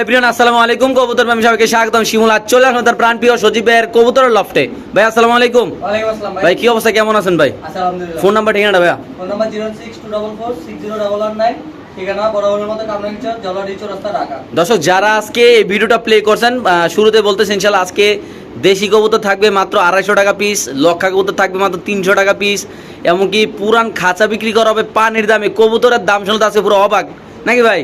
Everyone আসসালামু আলাইকুম। কবুতর আমি সবাইকে স্বাগতম। শিমুল আজ চলে আসলাম তার প্রাণ প্রিয় সজীব ভাইয়ের কবুতরের লফটে। ভাই আসসালামু আলাইকুম। ভাই। ভাই কি অবস্থা? কেমন আছেন ভাই? ফোন নাম্বার ঠিকানা ভাইয়া? Phone number zero six two double four six zero double one nine. ঠিকানা বরাবরের মতো কামরাঙ্গচর জলাডি চৌরাস্তা ঢাকা। দর্শক যারা আজকে এই ভিডিওটা প্লে করছেন শুরুতে বলতেছেন ইনশাল্লাহ আজকে দেশি কবুতর থাকবে মাত্র আড়াইশো টাকা পিস লক্ষা কবুতর থাকবে মাত্র তিনশো টাকা পিস এমনকি পুরান খাঁচা বিক্রি করা হবে পানির দামে। কবুতরের দাম শুনতে আছে পুরো অবাক। নাকি ভাই?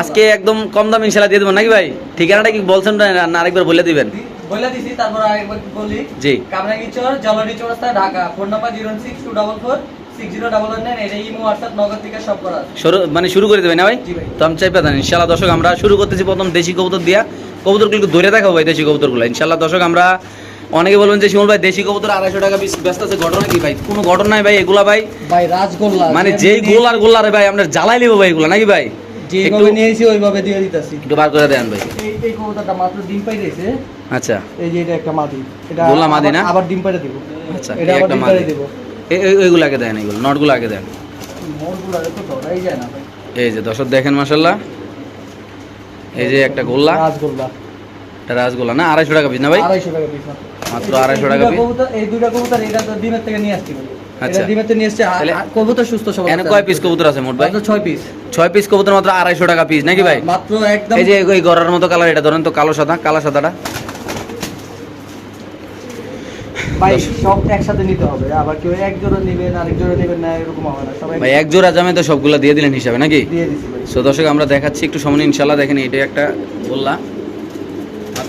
আজকে একদম কম দাম ইনশাল্লাহ দিয়ে দেবো নাকি ভাই? ঠিকানাটা কি বলছেন না আরেকবার বলে দিবেন। বলে দিছি তারপর আরেকবার বলি। জি। Kamrangirchar Dhaka. Phone number zero six two double four মানে শুরু করে দেবেন না ভাই? ভাই। তো আমি চাই পেতাম ইনশাল্লাহ দর্শক আমরা শুরু করতেছি প্রথম দেশি কবুতর দিয়া। কবুতরগুলো ধরে দেখাবো ভাই দেশি কবুতরগুলো। ইনশাল্লাহ দর্শক আমরা অনেকে বলবেন যে শিমুল ভাই দেশি কবুতর আড়াইশো টাকা পিস ব্যস্ত আছে ঘটনা কি ভাই? কোনো ঘটনা নাই ভাই এগুলা ভাই? ভাই রাজগোল্লা মানে যেই গোলার গোলার ভাই আমরা জ্বালাই নিবো ভাই এগুলা নাকি ভাই? যেভাবে নিয়েছি ওইভাবে দিয়ে দিতেছি। একটু বার করে দেন ভাই। এই এই কবুতরটা মাত্র ডিম পাই দিয়েছে। আচ্ছা। এই যে এটা একটা মাদি। এটা গোল্লা মাদি না? আবার ডিম পাড়ে দিব। আচ্ছা এটা আবার ডিম পাড়ে দিব। এ- এ- আগে দেন এগুলো নটগুলো আগে দেন। মোরগুলা তো ধরাই যায় না ভাই। এই যে দর্শক দেখেন মাসাল্লাহ এই যে একটা গোল্লা। রাজগোল্লা। একটা রাসগোল্লা না? আড়াইশো টাকা পিস না ভাই? আড়াইশো টাকা পিস মাত্র। আড়াইশো টাকা পিস এই দুইটা কবুতর এটা তো ডিমের থেকে নিয়ে আসছি। আচ্ছা। ডিমের থেকে নিয়ে আসছে আর- তাহলে- আর কবুতর সুস্থ সবল এখানে কয় পিস কবুতর আছে মোট ভাই? ছয় পিস ছয় পিস কবুতর মাত্র আড়াইশো টাকা পিস নাকি ভাই? মাত্র একদম এই যে ওই গড়ার মতো কালার এটা ধরেন তো কালো সাদা কালো সাদাটা। ভাই সব একসাথে নিতে হবে। আবার কেউ এক জোড়া নেবেন আরেক জোড়া নেবেন না এরকম হবে না। সবাই ভাই এক জোড়া জামে তো সবগুলো দিয়ে দিলেন হিসাবে নাকি? দিয়ে দিচ্ছি সো দর্শক আমরা দেখাচ্ছি একটু সামনে ইনশাল্লাহ দেখেন এটা একটা বললা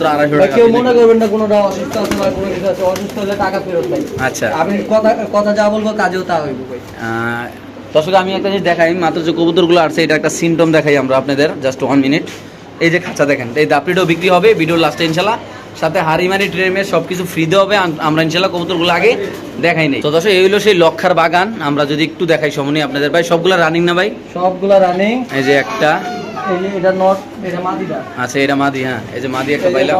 মাত্র আড়াইশো ভাই টাকা কেউ মনে করবেন না কোনোটা অসুস্থ আছে বা কোনো কিছু আছে অসুস্থ হলে টাকা ফেরত ভাই আচ্ছা। আমি কথা কথা যা বলব কাজেও তা হইব দর্শক আমি একটা জিনিস দেখাই মাত্র যে কবুতরগুলো আসছে এটা একটা সিমটম দেখাই আমরা আপনাদের জাস্ট ওয়ান মিনিট এই যে খাঁচা দেখেন এই দাপড়িটাও বিক্রি হবে ভিডিও লাস্টে ইনশাল্লাহ। সাথে হারিমারি ট্রেমের সব কিছু ফ্রিতে হবে আম- আমরা ইনশাল্লাহ কবুতরগুলো আগে দেখাই নেই। তো দর্শক এই হলো সেই লক্ষার বাগান আমরা যদি একটু দেখাই সমনি আপনাদের। ভাই সবগুলো রানিং না ভাই? সবগুলা রানিং এই যে একটা এই যে এটা নট এটা মাদিটা। আচ্ছা এটা মাদি হ্যাঁ। এই যে মাদি একটা পাইলাম।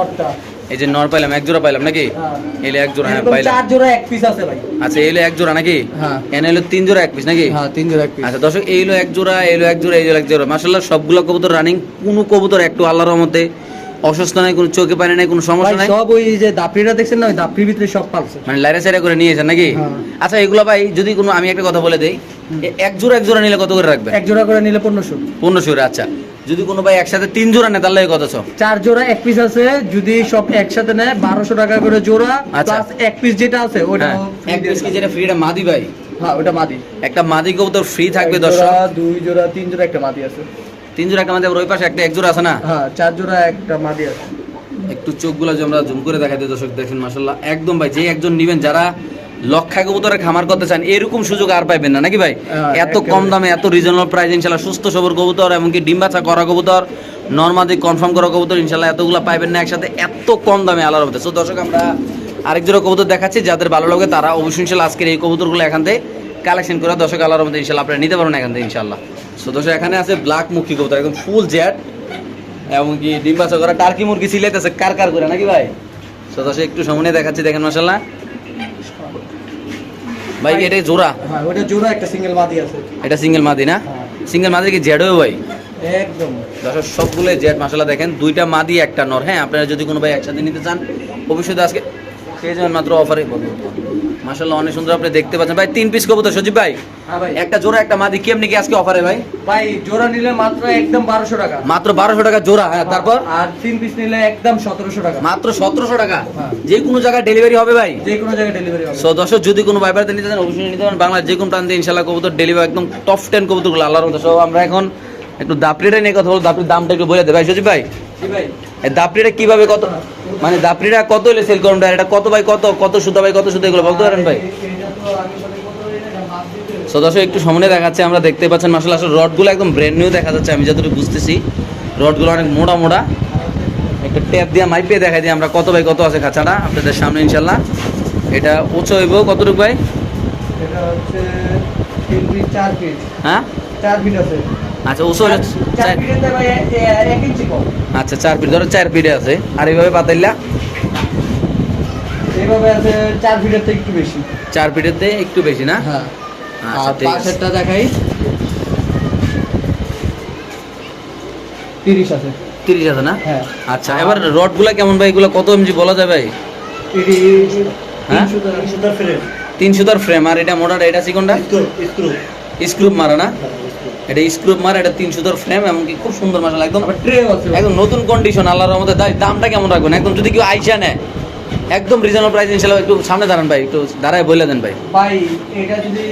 এই যে নর পাইলাম এক জোড়া পাইলাম নাকি? হ্যাঁ। এলে এক জোড়া হ্যাঁ এরকম পাইলাম। চার জোড়া এক পিস আছে ভাই। আচ্ছা এলো এক জোড়া নাকি? হ্যাঁ। এনে হলো তিন জোড়া এক পিস নাকি? হ্যাঁ তিন জোড়া এক পিস আচ্ছা দর্শক এইলো এক জোড়া এক জোড়া এক জোড়া। মাসাল্লাহ সবগুলো কবুতর রানিং কোনো কবুতর একটু আল্লাহর রহমতে অসুস্থ নাই কোনো চোখে পানি নাই কোনো সমস্যা নাই? সব ওই যে দাপড়িটা দেখছেন না ওই দাপড়ির ভিতরে সব পালছে। মানে লাইরা সাইরা করে নিয়েছেন নাকি? হ্যাঁ। আচ্ছা এগুলো ভাই যদি কোনো আমি একটা কথা বলে দেই। এক জোড়া এক জোড়া নিলে কত করে রাখবেন? এক জোড়া করে নিলে পনেরোশো। পনেরোশো আচ্ছা। যদি কোনো ভাই একসাথে তিন জোড়া নেয় তাহলে কত চার জোড়া এক পিস আছে। যদি সব একসাথে নেয় বারোশো টাকা করে জোড়া আচ্ছা। প্লাস এক পিস যেটা আছে ওটা হ্যাঁ। এক পিস কি যেটা ফ্রি এটা মাদি ভাই? হ্যাঁ ওটা মাদি। একটা মাদি কবুতর ফ্রি থাকবে দর্শক। দুই জোড়া তিন জোড়া একটা মাদি আছে। তিন জোড়া একটা মাদি ওই পাশে একটা এক জোড়া আছে না? হ্যাঁ চার জোড়া একটা মাদি আছে। একটু চোখগুলো যে আমরা জুম করে দেখাতে দর্শক দেখেন মাসাল্লাহ একদম ভাই যে একজন নিবেন যারা লক্ষা কবুতরের খামার করতে চান এরকম সুযোগ আর পাইবেন না নাকি ভাই? হ্যাঁ, এত কম দামে এত রিজনেবল প্রাইস ইনশাল্লাহ সুস্থ সবর কবুতর এমনকি ডিম বাচ্চা করা কবুতর নর্মাদি কনফার্ম করা কবুতর ইনশাল্লাহ এতগুলো পাইবেন না একসাথে এত কম দামে আলাদা হবে। তো দর্শক আমরা আরেক জোড়া কবুতর দেখাচ্ছি যাদের ভালো লাগে তারা অবশ্যই ইনশাল্লাহ আজকের এই কবুতরগুলো এখান থেকে কালেকশন করে দর্শক আল্লাহর মধ্যে ইনশাল্লাহ আপনারা নিতে পারবেন এখান থেকে ইনশাল্লাহ দর্শক এখানে আছে ব্ল্যাক মুখী কবুতর একদম ফুল জেট এমনকি ডিম বাচ্চা করা টার্কি মুরগি সিলাইতেছে কার কার করে নাকি ভাই? দর্শক একটু সামনে দেখাচ্ছি দেখেন মাসাল্লাহ ভাই এটাই জোড়া? হ্যাঁ ওটা জোড়া একটা সিঙ্গেল মাদি আছে। এটা সিঙ্গেল মাদি না? হ্যাঁ। সিঙ্গেল মাদি কি জেডও ভাই? একদম। দর্শক সবগুলো জেড মাসাল্লাহ দেখেন দুইটা মাদি একটা নর। হ্যাঁ আপনারা যদি কোনো ভাই একসাথে নিতে চান ভবিষ্যতে আজকে পেয়ে যাবেন মাত্র অফারে মাসাল্লাহ অনেক সুন্দর আপনি দেখতে পাচ্ছেন। ভাই তিন পিস কবুতর সজীব ভাই। হ্যাঁ একটা জোড়া একটা মাদি কেমনি কি আজকে অফারে ভাই? ভাই জোড়া নিলে মাত্র একদম টাকা। মাত্র টাকা জোড়া হ্যাঁ তারপর? আর তিন পিস নিলে একদম সতেরোশো টাকা। মাত্র সতেরোশো টাকা। হ্যাঁ। যে কোনো জায়গায় ডেলিভারি হবে ভাই? যে কোনো জায়গায় ডেলিভারি হবে। সো দর্শক যদি কোনো ভাইবারতে নিতে চান অবশ্যই নিতে পারেন। বাংলার যে কোনো প্রান্তে ইনশাল্লাহ কবুতর ডেলিভারি একদম টপ টেন কবুতরগুলো আল্লাহর মতো সো আমরা এখন একটু দাপড়িটা নিয়ে কথা বলব দাপড়ির দামটা একটু বলে দে ভাই সজিব ভাই জি ভাই। দাপড়িটা কীভাবে কত? মানে দাপড়িটা কত হলে সেল করুন এটা কত ভাই? কত? কত সুতা ভাই? কত সুতা? এগুলো বলতে পারেন ভাই? এ- এটা তো আমি বলি কত এটা না, মাপ দিতে সো দর্শক একটু সামনে দেখাচ্ছে আমরা দেখতে পাচ্ছেন মাসাল আসলে রডগুলো একদম ব্র্যান্ড নিউ দেখা যাচ্ছে আমি যতটুকু বুঝতেছি। রডগুলো অনেক মোটা মোটা। একটা ট্যাপ দিয়ে মাইপে দেখাই দিই আমরা কত ভাই কত আছে খাঁচাটা? আপনাদের সামনে ইনশাল্লাহ এটা উঁচু হইব কতটুকু ভাই? এটা হচ্ছে হ্যাঁ? আচ্ছা উঁচু হলে আচ্ছা চার ফিট ধরো চার ফিটে আছে আর এইভাবে পাতাইলা এইভাবে আছে চার ফিটের থেকে একটু বেশি চার ফিটেতে একটু বেশি না হ্যাঁ আচ্ছা আর পাশেরটা দেখাই তিরিশ আছে তিরিশ আছে না হ্যাঁ আচ্ছা এবার রডগুলা কেমন ভাই এগুলো কত এমজি বলা যায় ভাই হ্যাঁ? তিনশো তিন সুতার ফ্রেম আর এটা মোটাটা এটা চিকনটা স্ক্রু স্ক্রু স্ক্রুপ মারা না এটা স্ক্রুপ মার এটা তিনশো ধর ফ্রেম এমনকি খুব সুন্দর মাসাল একদম একদম নতুন কন্ডিশন আল্লাহর মধ্যে তাই দামটা কেমন রাখবেন? একদম যদি কেউ আইসা নেয় একদম রিজনেবল প্রাইস ইনশাল্লাহ একটু সামনে দাঁড়ান ভাই একটু দাঁড়ায় বলে দেন ভাই। ভাই এটা যদি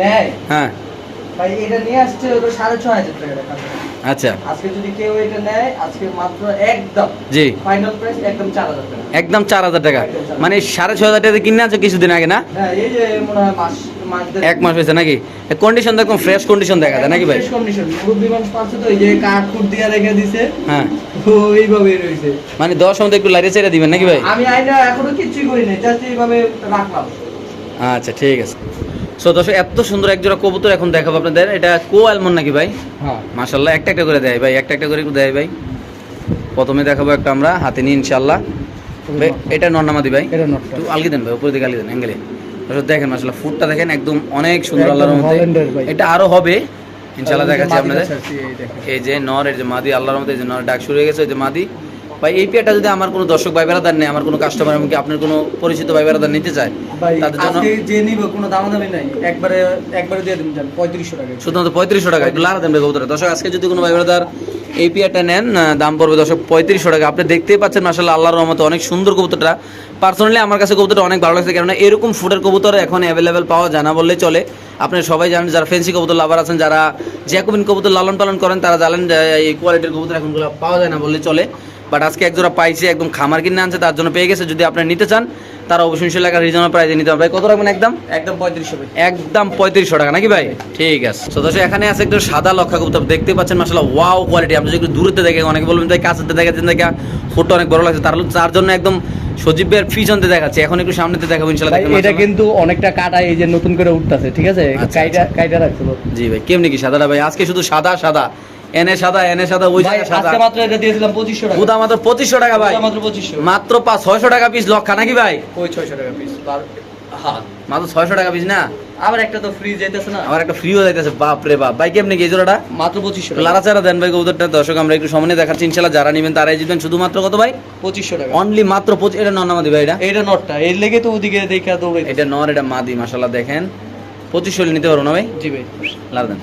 নেয় হ্যাঁ। ভাই এটা নিয়ে আসছে সাড়ে ছ হাজার টাকা। আচ্ছা। আজকে যদি কেউ এটা নেয় আজকে মাত্র একদম জি। ফাইনাল প্রাইস একদম চার হাজার টাকা। একদম চার হাজার টাকা। মানে সাড়ে ছয় হাজার টাকা কিনে আছে কিছুদিন আগে না? হ্যাঁ এই যে মনে হয় মাস এক মাস হয়েছে নাকি? কন্ডিশন একদম ফ্রেশ কন্ডিশন দেখা যায় নাকি ভাই? condition, মুরব্বি মানুষ পাচ্ছে তো এই যে কাঠ কুট দিয়ে রেখে দিছে। হ্যাঁ। ওইভাবে রয়েছে। মানে দশ মধ্যে একটু লাইটে ছেড়ে দিবেন নাকি ভাই? আমি আইনা এখনও কিছুই করি নাই জাস্ট এইভাবে রাখলাম। আচ্ছা ঠিক আছে। সো দর্শক এত সুন্দর এক জোড়া কবুতর এখন দেখাবো আপনাদের। এটা কো অ্যালমন নাকি ভাই? হ্যাঁ। মাশাল্লাহ একটা একটা করে দেয় ভাই একটা একটা করে দেয় ভাই। প্রথমে দেখাবো একটা আমরা হাতে নিয়ে ইনশাল্লাহ এটা নন্নামাদি ভাই। একটু আলগি দেন ভাই উপরে দিকে আলগি দেন অ্যাঙ্গেলে দেখেন মাশাল্লাহ ফুটটা দেখেন একদম অনেক সুন্দর আল্লাহর মধ্যে এটা আরও হবে। ইনশাল্লাহ দেখাচ্ছি আপনাদের। এই এই যে নর এই যে মাদি আল্লাহর মধ্যে এই যে নর ডাক শুরু হয়ে গেছে এই যে মাদি। ভাই এই পেয়ারটা যদি আমার কোনো দর্শক ভাই বেড়াদার নেই আমার কোনো কাস্টমার এমনকি আপনার কোনো পরিচিত ভাই বেড়াদার নিতে চায় তাদের জন্য আজকে যে নিব কোনো দামাদামি নাই। একবারে একবারে দিয়ে দিন যান পঁয়ত্রিশশো টাকা। শুধুমাত্র পঁয়ত্রিশশো টাকা একটু লাড়া দেন ভাই দর্শক আজকে যদি কোনো ভাই বেড়াদার এই পেয়ারটা নেন দাম পড়বে দর্শক পঁয়ত্রিশশো টাকা। আপনি দেখতেই পাচ্ছেন মাসাল্লাহ আল্লাহর রহমতে অনেক সুন্দর কবুতরটা। পার্সোনালি আমার কাছে কবুতরটা অনেক ভালো লাগছে কেননা এরকম ফুডের কবুতর এখন অ্যাভেলেবেল পাওয়া যায় না বললেই চলে। আপনি সবাই জানেন যারা ফেন্সি কবুতর লাভার আছেন যারা জ্যাকোবিন কবুতর লালন পালন করেন তারা জানেন এই কোয়ালিটির কবুতর এখনগুলো পাওয়া যায় না বললে চলে। বাট আজকে এক জোড়া পাইছে একদম খামার কিনে আনছে তার জন্য পেয়ে গেছে। যদি আপনি নিতে চান তারা অবশ্যই এলাকার রিজনাল প্রাইজে নিতে হবে। কত রাখবেন একদম? একদম পঁয়ত্রিশশো একদম পঁয়ত্রিশশো টাকা নাকি ভাই? ঠিক আছে। তো দর্শক এখানে আছে একটু সাদা লক্ষা কবুতর। দেখতে পাচ্ছেন মাসাল্লাহ ওয়াও কোয়ালিটি আপনি যদি একটু দূরতে দেখে অনেকে বলবেন তাই কাছেতে দেখাচ্ছেন দেখা ফোটো অনেক বড় লাগছে। তার তার জন্য একদম পিছনতে দেখাচ্ছে। এখন একটু সামনেতে দেখাবো দেখতে এটা কিন্তু অনেকটা কাটা এই যে নতুন করে উঠতাছে ঠিক আছে? আচ্ছা, কাইটা কাইটা রাখছিল জি ভাই কেমনি কি সাদাটা ভাই? আজকে শুধু সাদা সাদা। এনে সাদা এনে সাদা ওই সাদা আজকে মাত্র এটা দিয়েছিলাম পঁচিশশো টাকা। বুদা মাত্র পঁচিশশো টাকা ভাই। মাত্র পঁচিশশো। মাত্র পাঁচ ছয়শো টাকা পিস লক্ষা নাকি ভাই? ওই ছয়শো টাকা পিস হ্যাঁ মাত্র ছয়শো টাকা পিস না? আবার একটা তো ফ্রি যেতেছে না। আমার একটা ফ্রিও যাইতেছে বাপ রে বাপ। ভাই কেমনি মাত্র পঁচিশশো টাকা। লারাচারা দেন ভাই কবুতরটা। দর্শক আমরা একটু সামনে দেখাচ্ছি ইনশাল্লাহ যারা নেবেন তারাই জিতবেন। শুধুমাত্র কত ভাই? পঁচিশশো টাকা। অনলি মাত্র পঁচিশ এটা নন আমাদের ভাই এটা? এইটা নটটা এর লেগে তো ওদিকে দেখে দৌড়াই এটা নর এটা মাদি মাসাল্লাহ দেখেন। পঁচিশশো নিতে পারব না ভাই? জি ভাই। লার দেন।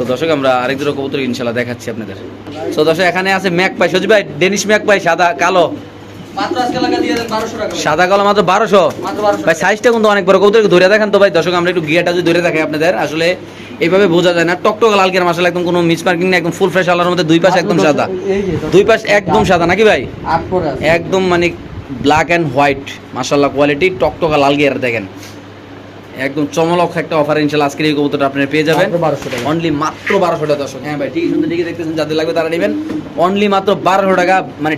সো দর্শক আমরা আরেক দুটো কবুতর ইনশাল্লাহ দেখাচ্ছি আপনাদের। সো দর্শক এখানে আছে ম্যাক পাই সজি ভাই ডেনিশ ম্যাক পাই সাদা কালো। সাদা কালো মাত্র বারোশো। ভাই সাইজটা কিন্তু অনেক বড় কবুতর ধরে দেখেন তো ভাই। দর্শক আমরা একটু গিয়াটা যদি ধরে দেখাই আপনাদের আসলে এইভাবে বোঝা যায় না। টকটক লাল কেন মাসাল একদম কোনো মিস মার্কিং না একদম ফুল ফ্রেশ আলার মধ্যে দুই পাশে একদম সাদা। দশ- দুই পাশ একদম সাদা নাকি ভাই? একদম মানে ব্ল্যাক অ্যান্ড হোয়াইট মাসাল্লাহ কোয়ালিটি টকটকা লাল গিয়ার দেখেন। একদম চমলক একটা অফার ইনশাল্লাহ আজকের এই কবুতরটা আপনারা পেয়ে যাবেন। অনলি মাত্র বারোশো টাকা দর্শক। হ্যাঁ ভাই ঠিক শুনতে ঠিকই দেখতেছেন যাদের লাগবে তারা নেবেন। অনলি মাত্র বারোশো টাকা মানে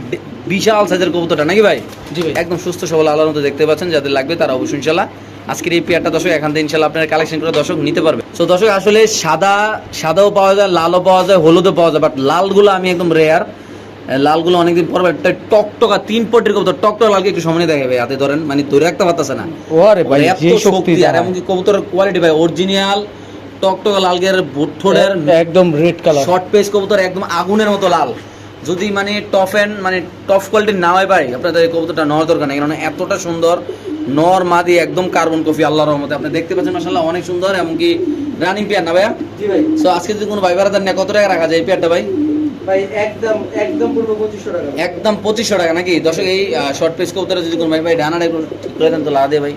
বিশাল সাইজের কবুতরটা নাকি ভাই? ভাই। একদম সুস্থ সবল আলোর মতো দেখতে পাচ্ছেন যাদের লাগবে তারা অবশ্যই ইনশাল্লাহ আজকের এই পেয়ারটা দর্শক এখান থেকে ইনশাল্লাহ আপনারা কালেকশন করে দর্শক নিতে পারবে তো দর্শক আসলে সাদা সাদাও পাওয়া যায় লালও পাওয়া যায় হলুদও পাওয়া যায় বাট লালগুলো আমি একদম রেয়ার লালগুলো অনেকদিন পর টকটকা তিন পটির কবুতর টকটক লালকে একটু সামনে দেখাবে হাতে ধরেন। মানে ধরে রাখতে পারতেছে না। ওরে ভাই এত শক্তি আর এমনকি কবুতরের কোয়ালিটি ভাই অরিজিনাল টকটকা লাল গিয়ার একদম রেড কালার শর্ট পেস কবুতর একদম আগুনের মতো লাল। যদি মানে টপ এন্ড মানে টপ কোয়ালিটির না হয় ভাই আপনাদের কবুতরটা নেওয়ার দরকার নেই। কারণ এতটা সুন্দর নর মাদি একদম কার্বন কফি আল্লাহর রহমতে। আপনি দেখতে পাচ্ছেন মাসাল্লাহ অনেক সুন্দর এমনকি রানিং পেয়ার না ভাইয়া? জি ভাই। সো আজকে যদি কোনো ভাই নেয় কত টাকা রাখা যায় এই পেয়ারটা ভাই ভাই? একদম পঁচিশশো টাকা। নাকি? দর্শক এই শর্ট পেস কবুতরে যদি কোনো ভাই ভাই ডানাটা একটু ঠিক করে দেন তো লা দে ভাই।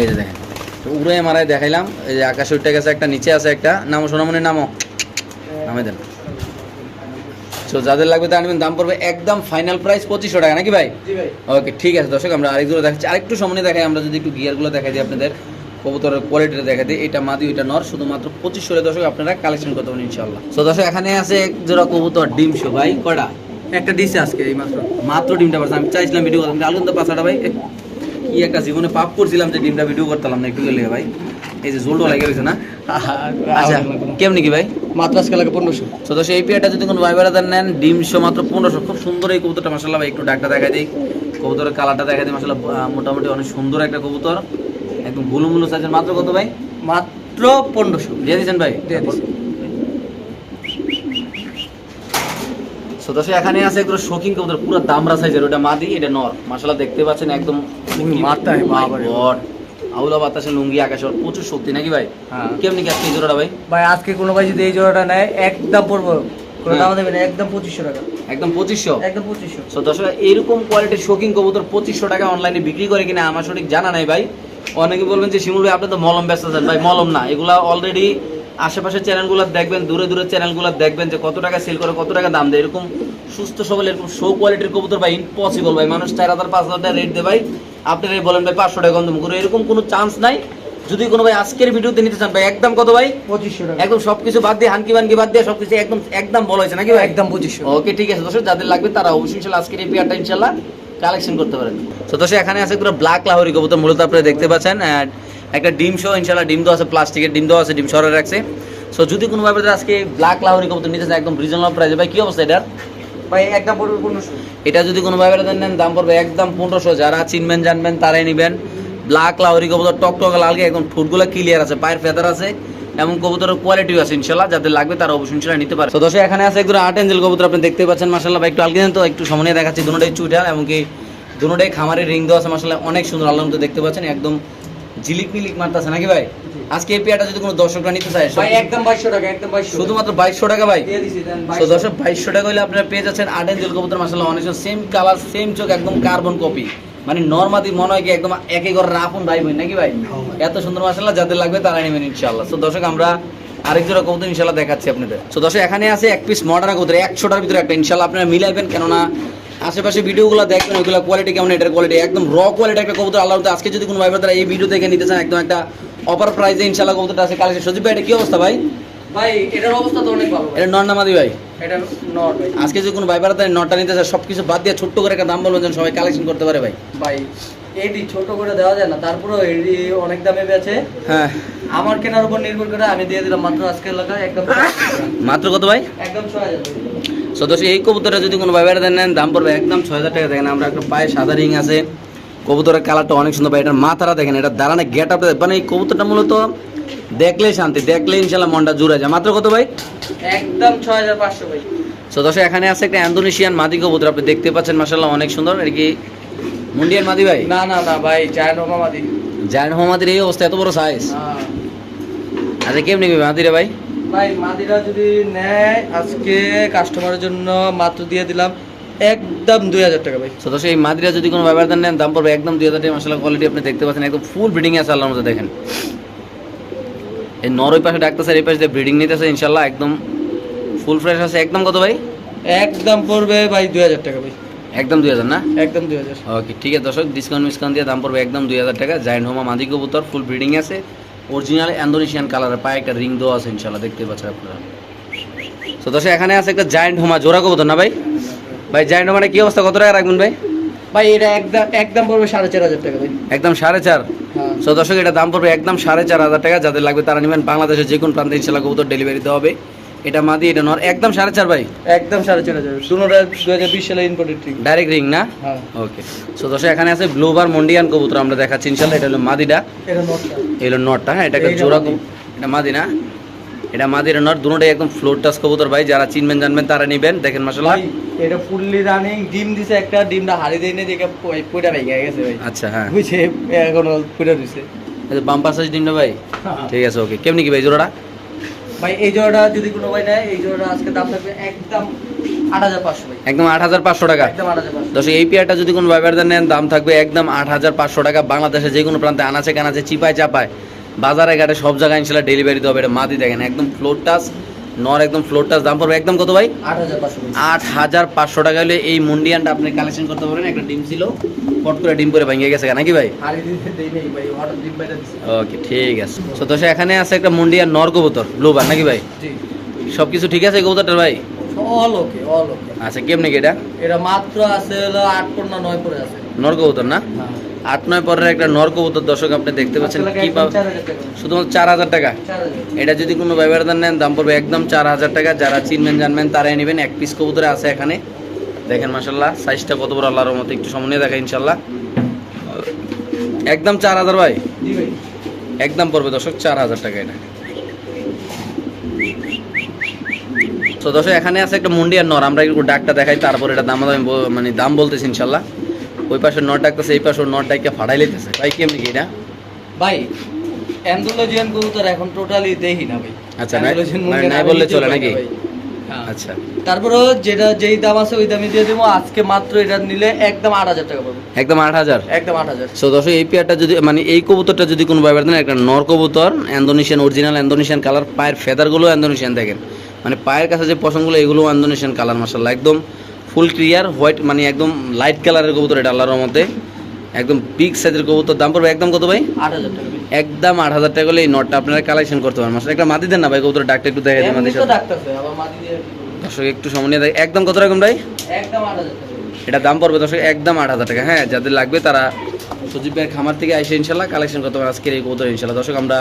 এই যে দেখেন তো উড়ে মারায় দেখাইলাম। এই যে আকাশ উঠে গেছে একটা নিচে আছে একটা। নামো সোনামনি নামো। নামে দেন। তো যাদের লাগবে তা আনবেন দাম পড়বে একদম ফাইনাল প্রাইস পঁচিশশো টাকা নাকি ভাই? ভাই। ওকে ঠিক আছে দর্শক আমরা আরেকগুলো দেখাচ্ছি। আরেকটু সামনে দেখাই আমরা যদি একটু গিয়ারগুলো দেখাই দিই আপনাদের। কবুতরের কোয়ালিটিটা দেখা দিই। এটা মাদি ওইটা নর শুধুমাত্র পঁচিশশো দর্শক আপনারা কালেকশন করতে পারেন ইনশাল্লাহ তো দর্শক এখানে আছে এক জোড়া কবুতর ডিম শো ভাই কয়টা? একটা দিছে আজকে এই মাত্র। মাত্র ডিমটা পারছি। আমি চাইছিলাম ভিডিও করতাম তো পাঁচাটা ভাই কি একটা জীবনে পাপ করছিলাম যে ডিমটা ভিডিও করতাম না একটু গেলে ভাই। এই যে জোলটো লাগে গেছে না? আচ্ছা কেমনি কি ভাই? মাত্র আজকে লাগে পনেরোশো। তো দর্শক এই পেয়ারটা যদি কোনো ভাই বেড়াদার নেন ডিম শো মাত্র পনেরোশো। খুব সুন্দর এই কবুতরটা মাসাল্লাহ ভাই একটু ডাকটা দেখা দিই। কবুতরের কালারটা দেখা দিই মাসাল্লাহ মোটামুটি অনেক সুন্দর একটা কবুতর। একদম মূল্য চাইছেন মাত্র কত ভাই? মাত্র পনেরোশো। দিয়ে ভাই। এখানে আছে একদম পুরো দামরা সাইজের ওটা মাদি এটা নর। মাশাআল্লাহ দেখতে পাচ্ছেন একদম oh আউলা বাতাসে লুঙ্গি প্রচুর শক্তি নাকি ভাই? হ্যাঁ। কেমনি কি আজকে এই জোড়াটা ভাই? ভাই আজকে ভাই যদি এই জোড়াটা নেয় একদম পড়ব। একদম পঁচিশশো টাকা। একদম পঁচিশশো? একদম পঁচিশশো। এরকম কোয়ালিটির শৌখিন কবুতর পঁচিশশো টাকা অনলাইনে বিক্রি করে কিনা আমার সঠিক জানা নাই ভাই। অনেকে বলবেন যে শিমুল ভাই আপনি তো মলম ব্যস্ত আছেন। ভাই মলম না এগুলা অলরেডি আশেপাশের চ্যানেলগুলো দেখবেন দূরে দূরে চ্যানেলগুলো দেখবেন যে কত টাকা সেল করে কত টাকা দাম দেয়। এরকম সুস্থ সবল এরকম শো কোয়ালিটির কবুতর ভাই ইম্পসিবল ভাই। মানুষ চার হাজার পাঁচ হাজার টাকা রেট দেয় ভাই। আপনি বলেন ভাই পাঁচশো টাকা কম করে। এরকম কোনো চান্স নাই। যদি কোনো ভাই আজকের ভিডিওতে নিতে চান ভাই একদম কত ভাই? পঁচিশশো টাকা। একদম সবকিছু বাদ দিয়ে হানকি বানকি বাদ দিয়ে সবকিছু একদম একদম বলা হয়েছে নাকি ভাই? একদম পঁচিশশো। ওকে ঠিক আছে। দর্শক যাদের লাগবে তারা অবশ্যই ইনশাল্লাহ আজকের এই পেয়ারটা ইনশাল্লাহ কালেকশন করতে পারেন। তো দর্শক এখানে আছে পুরো ব্ল্যাক লাহোরি কবুতর মূলত আপনারা দেখতে পাচ্ছেন একটা ডিম শো ইনশাল্লাহ ডিম দেওয়া আছে প্লাস্টিকের ডিম দেওয়া আছে ডিম সরে রাখছে। সো যদি কোনো ভাবে আজকে ব্ল্যাক লাহোরি কবুতর নিতে চান একদম রিজনেবল প্রাইসে ভাই কি অবস্থা এটার? ভাই একদম পড়বে পনেরোশো। এটা যদি কোনো ভাবে নেন দাম পড়বে একদম পনেরোশো। যারা চিনবেন জানবেন তারাই নেবেন। ব্ল্যাক লাহোরি কবুতর টক টক লালকে একদম ফুটগুলো ক্লিয়ার আছে পায়ের ফেদার আছে। এবং কবুতরের কোয়ালিটিও আছে ইনশাল্লাহ যাদের লাগবে তারা অবশ্যই ইনশাল্লাহ নিতে পারে। তো দর্শক এখানে আছে একদম আট এঞ্জেল কবুতর আপনি দেখতে পাচ্ছেন মাসাল্লাহ একটু আলগে তো একটু সামনে দেখাচ্ছি দুটোটাই চুইটাল এমনকি দুটোটাই খামারের রিং দেওয়া আছে মাসাল্লাহ অনেক সুন্দর আল্লাহ মতো দেখতে পাচ্ছেন একদম ঝিলিক মিলিক মারতেছে নাকি ভাই? আজকে এই পেয়ারটা যদি কোনো দর্শকরা নিতে চায় ভাই একদম টাকা একদম শুধুমাত্র বাইশশো টাকা ভাই? দিয়ে দিছি দেন তো দর্শক বাইশশো টাকা হলে আপনারা পেয়ে যাচ্ছেন আট এঞ্জেল কবুতর মাসাল্লাহ অনেক সেম কালার সেম চোখ একদম কার্বন কপি মানে নর্মাদি মনে হয় কি একদম একে ঘরের আপন ভাই বোন নাকি ভাই? এত সুন্দর মাসাল্লাহ যাদের লাগবে তারা নেবেন ইনশাল্লাহ তো দর্শক আমরা আরেক জোড়া কবুতর ইনশাল্লাহ দেখাচ্ছি আপনাদের। তো দর্শক এখানে আছে এক পিস মডার্ন কবুতর একশোটার ভিতরে একটা ইনশাল্লাহ আপনারা মিলাইবেন কেননা আশেপাশে ভিডিওগুলো দেখবেন ওইগুলো কোয়ালিটি কেমন এটার কোয়ালিটি একদম র কোয়ালিটি একটা কবুতর আল্লাহ আজকে যদি কোনো ভাই তারা এই ভিডিও দেখে নিতে চান একদম একটা অপার প্রাইসে ইনশাল্লাহ কবুতরটা আছে। কালেকশন সজীব ভাই এটা কি অবস্থা ভাই? ভাই এটার অবস্থা তো অনেক ভালো। এটা নর্নামাদি ভাই। এটা ভাই। আজকে যদি কোনো ভাই বেড়াতে নিতে চায় সব কিছু বাদ দিয়ে ছোট্ট করে একটা দাম বলবেন যেন সবাই কালেকশন করতে পারে ভাই। ভাই এডি ছোট করে দেওয়া যায় না তারপরেও এডি অনেক দামে বেচে। হ্যাঁ। আমার কেনার উপর নির্ভর করে আমি দিয়ে দিলাম মাত্র আজকে এলাকায় একদম মাত্র কত ভাই? একদম ছয় হাজার সদস্য এই কবুতরটা যদি কোনো ভাই বেড়াতে নেন দাম পড়বে একদম ছয় হাজার টাকা। দেখেন আমরা একটা পায়ে সাদা রিং আছে। কবুতরের কালারটা অনেক সুন্দর ভাই এটার মাথাটা দেখেন এটা দাঁড়ানো গেট আপ মানে এই কবুতরটা মূলত দেখলেই শান্তি দেখলে ইনশাল্লাহ মনটা জুড়ে যায়। মাত্র কত ভাই? একদম ছয় হাজার পাঁচশো ভাই। সদস্য এখানে আছে একটা ইন্দোনেশিয়ান মাদি কবুতর আপনি দেখতে পাচ্ছেন মাসাল্লাহ অনেক সুন্দর। এটা কি মুন্ডিয়ান মাদি ভাই? না না না ভাই জায়ান ওমামাদি জায়ন মোহাম্মদের এই অবস্থা এত বড় সাইজ আচ্ছা কেমনি মাদিরে ভাই? ভাই মাদিরা যদি নেয় আজকে কাস্টমারের জন্য মাত্র দিয়ে দিলাম একদম দুই হাজার টাকা ভাই। সদস্য এই মাদিরা যদি কোনো ব্যবহার নেন দাম পড়বে একদম দুই হাজার টাকা। মশলা কোয়ালিটি আপনি দেখতে পাচ্ছেন একদম ফুল ব্রিডিং আছে আল্লাহর মধ্যে দেখেন। এই নরই পাশে ডাক্তার স্যার এই পাশে ব্রিডিং নিতেছে ইনশাল্লাহ একদম ফুল ফ্রেশ আছে। একদম কত ভাই? একদম পড়বে ভাই দুই হাজার টাকা ভাই। একদম দুই হাজার না? একদম দুই হাজার। ওকে ঠিক আছে দর্শক ডিসকাউন্ট মিসকাউন্ট দিয়ে দাম পড়বে একদম দুই হাজার টাকা। জায়েন্ট হোমা মাদি কবুতর ফুল ব্রিডিং আছে। অরিজিনাল ইন্দোনেশিয়ান কালারের পায়ে একটা রিং দেওয়া আছে ইনশাল্লাহ দেখতে পাচ্ছেন আপনারা। তো দর্শক এখানে আছে একটা জায়েন্ট হোমা জোড়া কবুতর না ভাই? ভাই জায়েন্ট হোমাটা কি অবস্থা? কত টাকা রাখবেন ভাই? ভাই এটা একদম একদম পড়বে সাড়ে চার হাজার টাকা ভাই। একদম সাড়ে চার? হ্যাঁ। সো দর্শক এটা দাম পড়বে একদম সাড়ে চার হাজার টাকা। যাদের লাগবে তারা নেবেন বাংলাদেশের যে কোনো প্রান্তে ইনশাল্লাহ কবুতর ডেলিভারি দেওয়া হবে। এটা মাদি এটা নর একদম সাড়ে চার ভাই? একদম সাড়ে চার হাজার। দুটোটা দু হাজার বিশ সালে ইম্পোর্টেড ট্রিক ডাইরেক্ট রিং না? হ্যাঁ। ওকে সো দর্শক এখানে আছে ব্লুবার মন্ডিয়ান কবুতর আমরা দেখাচ্ছি ইনশাল্লাহ। এটা হলো মাদিটা। এটা নটটা। এই হলো নটটা হ্যাঁ এটা একটা জোড়া এটা মাদি না? এটা মাদির নট দুটোটাই একদম ফ্লোর টাচ কবুতর ভাই যারা চিনবেন জানবেন তারা নেবেন। দেখেন ভাই এটা ফুললি রানিং ডিম দিছে একটা ডিমটা হারিয়ে দেয় না দেখে পুইটা ভেঙে গেছে ভাই। আচ্ছা হ্যাঁ। বুঝছে এখনও পুইটা দিছে। বাম্পার সাইজ ডিমটা ভাই? ঠিক আছে ওকে কেমনি কি ভাই জোড়াটা? ভাই এই জোড়াটা যদি কোনো ভাই নেয় এই জোড়াটা আজকে দাম থাকবে একদম আট হাজার পাঁচশো টাকা। এই পেয়ারটা যদি কোনো ব্যবহার নেন দাম থাকবে একদম আট হাজার পাঁচশো টাকা। বাংলাদেশে যে কোনো প্রান্তে আনাচে কানাচে চিপায় চাপায় বাজারে ঘাটে সব জায়গায় ইনশাল্লাহ ডেলিভারি দেওয়া হবে। এটা মাদি দেখেন একদম ফ্লোর টাচ নর একদম ফ্লোর টাচ দাম পড়বে একদম কত ভাই? আট হাজার পাঁচশো টাকা হলে এই মুন্ডিয়ানটা আপনি কালেকশন করতে পারেন একটা ডিম ছিল ফট করে ডিম করে ভেঙে গেছে নাকি ভাই? ওকে ঠিক আছে। তো এখানে আছে একটা মুন্ডিয়ান নর কবুতর ব্লুবার নাকি ভাই? সব কিছু ঠিক আছে কবুতরটার ভাই? অল ওকে অল ওকে আচ্ছা কেমনি কি এটা? এটা মাত্র আছে হলো আট না নয় পরে আছে। নর কবুতর না? হ্যাঁ। আট নয় পরের একটা নর কবুতর দর্শক আপনি দেখতে পাচ্ছেন কি শুধুমাত্র চার হাজার টাকা। এটা যদি কোনো ব্যবহার নেন দাম পড়বে একদম চার হাজার টাকা। যারা চিনবেন জানবেন তারাই নেবেন। এক পিস কবুতরে আছে এখানে। দেখেন মাসাল্লাহ সাইজটা কত বড় আল্লাহর মতো একটু সামনে দেখা ইনশাল্লাহ একদম চার হাজার ভাই। একদম পড়বে দর্শক চার হাজার টাকা এটা। তো দর্শক এখানে আছে একটা মুন্ডিয়ার নর। আমরা একটু ডাকটা দেখাই তারপর এটা দাম দাম মানে দাম বলতেছি ইনশাল্লাহ ওই পাশে নট ডাকতেছে এই পাশে নট ডাইকে ফাড়াই লেতেছে। ভাই কেমনি কি এটা? ভাই অ্যান্ডোলজিয়ান কবুতর এখন টোটালি দেখি না ভাই। আচ্ছা, Andalusian মানে নাই বললে চলে নাকি? হ্যাঁ। আচ্ছা। তারপরেও যেটা যেই দাম আছে ওই দামে দিয়ে দেবো। আজকে মাত্র এটা নিলে একদম আট হাজার টাকা পাবো। একদম আট হাজার? একদম আট হাজার। সো দর্শক এই পেয়ারটা যদি মানে এই কবুতরটা যদি কোনো ব্যাপার দেন একটা নর কবুতর ইন্দোনেশিয়ান অরিজিনাল ইন্দোনেশিয়ান কালার পায়ের ফেদারগুলো ইন্দোনেশিয়ান দেখেন। মানে পায়ের কাছে যে পশমগুলো এগুলো ইন্দোনেশিয়ান কালার মাসাল্লাহ একদম ফুল ক্লিয়ার হোয়াইট মানে একদম লাইট কালারের কবুতর এটা আল্লাহর মধ্যে একদম বিগ সাইজের কবুতর। দাম পড়বে একদম কত ভাই? আট হাজার টাকা একদম আট হাজার টাকা হলে এই নটটা আপনারা কালেকশন করতে পারেন মাসাল একটা মাটি দেন না ভাই কবুতর ডাকটা একটু দেখে দিন? দর্শক একটু সময় দেয় একদম কত রকম ভাই? একদম আট হাজার এটা দাম পড়বে দর্শক একদম আট হাজার টাকা। হ্যাঁ যাদের লাগবে তারা সজীব ভাইয়ের খামার থেকে এসে ইনশাল্লাহ কালেকশন করতে পারেন আজকের এই কবুতর ইনশাল্লাহ দর্শক আমরা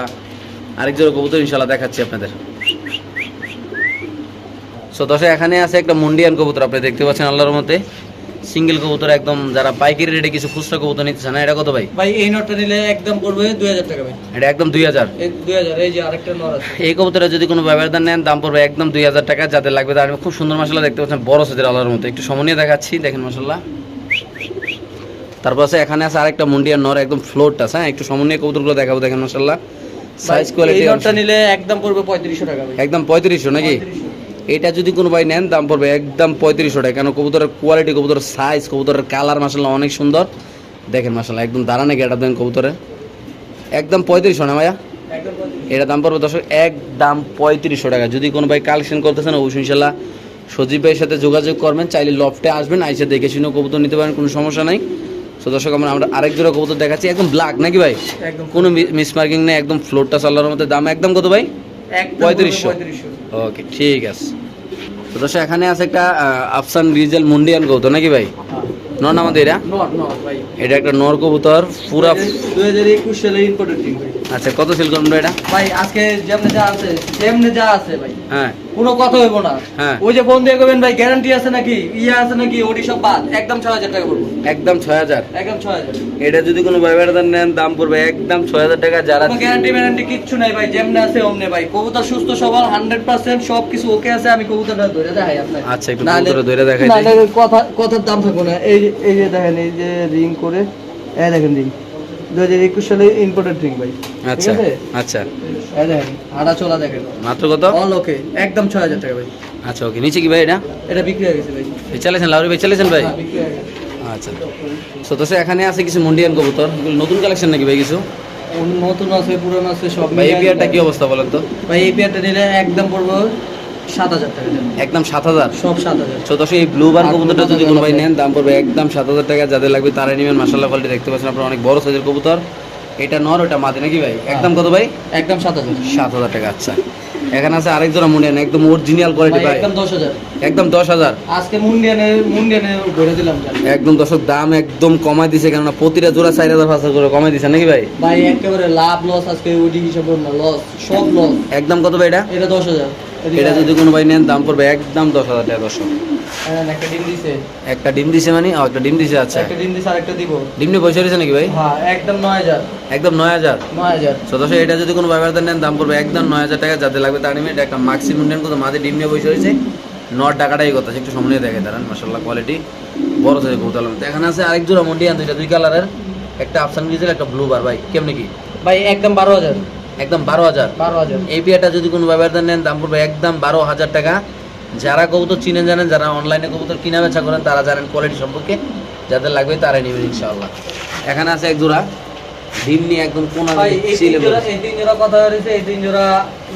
আরেক জোড়া কবুতর ইনশাল্লাহ দেখাচ্ছি আপনাদের। সো দর্শক এখানে আছে একটা মুন্ডিয়ান কবুতর আপনি দেখতে পাচ্ছেন আল্লাহর মতে সিঙ্গেল কবুতর একদম যারা পাইকারি রেটে কিছু খুচরা কবুতর নিতে চান না এটা কত ভাই? ভাই এই নোটটা নিলে একদম পড়বে দুই হাজার টাকা ভাই। এটা একদম দুই হাজার। এই যে আরেকটা নর আছে। এই কবুতরে যদি কোনো ব্যবহার নেন দাম পড়বে একদম দুই হাজার টাকা যাদের লাগবে তার খুব সুন্দর মশলা দেখতে পাচ্ছেন বড় সাইজের আল্লাহর মতো একটু সময় নিয়ে দেখাচ্ছি দেখেন মশলা তারপর আছে এখানে আছে আরেকটা মুন্ডিয়ার নর একদম ফ্লোরটা আছে হ্যাঁ? একটু সময় নিয়ে কবুতরগুলো দেখাবো দেখেন মশলা সাইজ কোয়ালিটি এই নোটটা নিলে একদম পড়বে পঁয়ত্রিশশো টাকা ভাই। একদম পঁয়ত্রিশশো নাকি? 3500 এটা যদি কোনো ভাই নেন দাম পড়বে একদম পঁয়ত্রিশশো টাকা। কেন? কবুতরের কোয়ালিটি কবুতরের সাইজ কবুতরের কালার মাসাল্লাহ অনেক সুন্দর। দেখেন মাসাল্লাহ একদম দাঁড়ানে গেটা দেন কবুতরে। একদম পঁয়ত্রিশশো না ভাইয়া? এটা দাম পড়বে দর্শক একদম পঁয়ত্রিশশো টাকা। যদি কোনো ভাই কালেকশন করতেছেন অবশ্যই ইনশাল্লাহ সজীব ভাইয়ের সাথে যোগাযোগ করবেন। চাইলে লফটে আসবেন আইসে দেখে শুনে কবুতর নিতে পারেন কোনো সমস্যা নাই। তো দর্শক আমরা আমরা আরেক জোড়া কবুতর দেখাচ্ছি একদম ব্ল্যাক নাকি ভাই? একদম। কোনো মিস মার্কিং নেই একদম ফ্লোরটা চালার মধ্যে। দাম একদম কত ভাই? পঁয়ত্রিশশো। ওকে ঠিক আছে। তো দর্শক এখানে আছে একটা আফসান রিজেল মুন্ডিয়ান কবুতর নাকি ভাই? নন আমাদের এটা এটা একটা নর কবুতর পুরা দুই হাজার একুশ সালে ইম্পোর্টেড আচ্ছা কত সেল করবেন এটা? ভাই আজকে যেমনে যা আছে যেমনে যা আছে ভাই। হ্যাঁ। কোনো কথা হইব না। হ্যাঁ। ওই যে ফোন দিয়ে করবেন ভাই গ্যারান্টি আছে নাকি? ইয়ে আছে নাকি? ওটি সব বাদ। একদম ছয় হাজার টাকা পড়ব। একদম ছয় হাজার। একদম ছয় হাজার। এটা যদি কোনো ব্যবহার নেন দাম পড়বে একদম ছয় হাজার টাকা। যারা গ্যারান্টি ম্যারান্টি কিচ্ছু নাই ভাই যেমনে আছে অমনে ভাই। কবুতর সুস্থ সবল হান্ড্রেড পার্সেন্ট সব কিছু ওকে আছে আমি কবুতরটা ধরে দেখাই আপনার আচ্ছা, একটু কবুতরটা ধরে দেখাই না কথা কথার দাম থাকব না। এই যে এই যে দেখেন এই যে রিং করে এই দেখেন রিং দু হাজার একুশ সালে ইম্পোর্টেড রিং ভাই আচ্ছা আচ্ছা। এই দেখেন হাঁটা চলা দেখেন। মাত্র কত? অল ওকে একদম ছয় হাজার টাকা ভাই। আচ্ছা ওকে নিচে কি ভাই এটা? এটা বিক্রি হয়ে গেছে ভাই। এই চালিয়েছেন লাউরি ভাই চালিয়েছেন ভাই? হ্যাঁ, আচ্ছা। সো তো এখানে আছে কিছু মুন্ডিয়ান কবুতর নতুন কালেকশন নাকি ভাই কিছু? নতুন আছে পুরানো আছে সব ভাই এই পেয়ারটা কি অবস্থা বলেন তো? ভাই এই পেয়ারটা নিলে একদম পড়ব। সাত হাজার টাকা একদম সাত হাজার? সব সাত হাজার। দর্শক এই ব্লু বার কবুতরটা যদি কোনো ভাই নেন দাম পড়বে একদম সাত হাজার টাকা। যাদের লাগবে তারা নেবেন। মাসাল্লাহ কোয়ালিটি দেখতে পাচ্ছেন আপনারা অনেক বড় সাইজের কবুতর। এটা নর ওটা মাদি নাকি ভাই? একদম কত ভাই? একদম সাত হাজার। সাত হাজার টাকা আচ্ছা। এখানে আছে আরেক জোড়া মুন্ডিয়ান একদম অরিজিনাল কোয়ালিটি ভাই। একদম দশ হাজার। একদম দশ হাজার। আজকে মুন্ডিয়ানে মুন্ডিয়ানে ধরে দিলাম একদম দর্শক দাম একদম কমাই দিছে কেননা প্রতিটা জোড়া চার হাজার পাঁচ হাজার করে কমাই দিছে নাকি ভাই? ভাই একেবারে লাভ লস আজকে ওইটি হিসাব লস সব লস একদম কত ভাই এটা? এটা দশ হাজার। এটা যদি কোনো ভাই নেন দাম পড়বে একদম দশ হাজার টাকা দর্শক হ্যাঁ, একটা ডিম দিছে। একটা ডিম দিছে মানে? ও, একটা ডিম দিছে আচ্ছা। একটা ডিম দিছে আর একটা দিব। ডিম নিয়ে পয়সা দিয়েছে নাকি ভাই? হ্যাঁ একদম নয় হাজার। একদম নয় হাজার? নয় হাজার। সদস্য এটা যদি কোনো ব্যবহার নেন দাম পড়বে একদম নয় হাজার টাকা। যাতে লাগবে তার নেবে। এটা একটা মাক্সিম ইন্ডিয়ান কত মাঝে ডিম নিয়ে বসে রয়েছে। নট টাকাটাই কথা একটু সামনে দেখে দাঁড়ান মাসাল্লাহ কোয়ালিটি বড় সাইজ কৌতাল এখানে আছে আরেক জোড়া মন্ডিয়ান দুইটা দুই কালারের একটা আফসান গ্রিজের একটা ব্লু বার ভাই। কেমনি কি? ভাই একদম বারো হাজার। একদম বারো হাজার। বারো হাজার। এই বিয়াটা যদি কোনো ব্যবহার নেন দাম পড়বে একদম বারো হাজার টাকা। যারা কবুতর চিনেন জানেন যারা অনলাইনে কবুতর কিনা বেচা করেন তারা জানেন কোয়ালিটি সম্পর্কে। যাদের লাগবে তারাই নেবেন ইনশাআল্লাহ। এখানে আছে এক জোড়া। ডিম নিয়ে একদম কোন এই তিন জোড়া এই তিন জোড়া কথা হয়েছে এই তিন জোড়া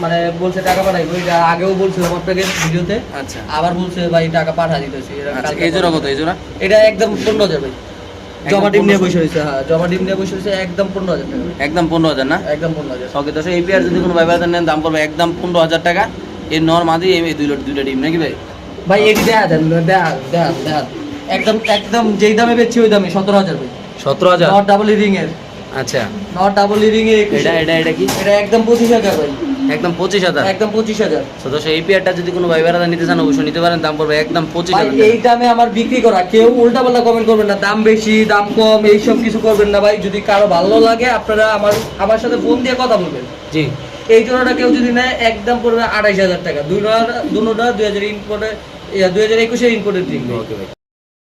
মানে বলছে টাকা পাঠাইবো এটা আগেও বলছিলাম আপনাকে ভিডিওতে। আচ্ছা। আবার বলছে ভাই টাকা পাঠা দিতেছি। আচ্ছা এই জোড়া কত এই জোড়া? এটা একদম পনেরো হাজার ভাই। জমা ডিম নিয়ে বসে রয়েছে হ্যাঁ জমা ডিম নিয়ে বসে রয়েছে একদম পনেরো হাজার টাকা একদম পনেরো হাজার না? একদম পনেরো হাজার। ওকে দশ এই পেয়ার যদি কোনো ব্যবহার নেন দাম পড়বে একদম পনেরো হাজার টাকা। এর নর মাদি এই দুই দুইটা ডিম নাকি ভাই? ভাই এটি দেখা দেন দেখা দেখা দেখা একদম একদম যেই দামে বেচছি ওই দামে সতেরো হাজার ভাই। সতেরো হাজার? নট ডাবল রিং এর আচ্ছা। নট ডাবল রিং এ এটা এটা এটা কি? এটা একদম পঁচিশ হাজার ভাই। একদম পঁচিশ হাজার। একদম পঁচিশ হাজার। সদস্য এই পেয়ারটা যদি কোনো ভাই বেড়াদা নিতে চান অবশ্যই নিতে পারেন। দাম পড়বে একদম পঁচিশ হাজার এই দামে আমার বিক্রি করা কেউ উল্টা পাল্টা কমেন্ট করবেন না। দাম বেশি দাম কম এইসব কিছু করবেন না ভাই। যদি কারও ভালো লাগে আপনারা আমার আমার সাথে ফোন দিয়ে কথা বলবেন। জি। এই জোড়াটা কেউ যদি নেয় একদম পড়বে আড়াইশ হাজার টাকা। দুই দুটা দুই হাজার ইম্পোর্টের দুই হাজার একুশের ইম্পোর্টের রিং ওকে ভাই।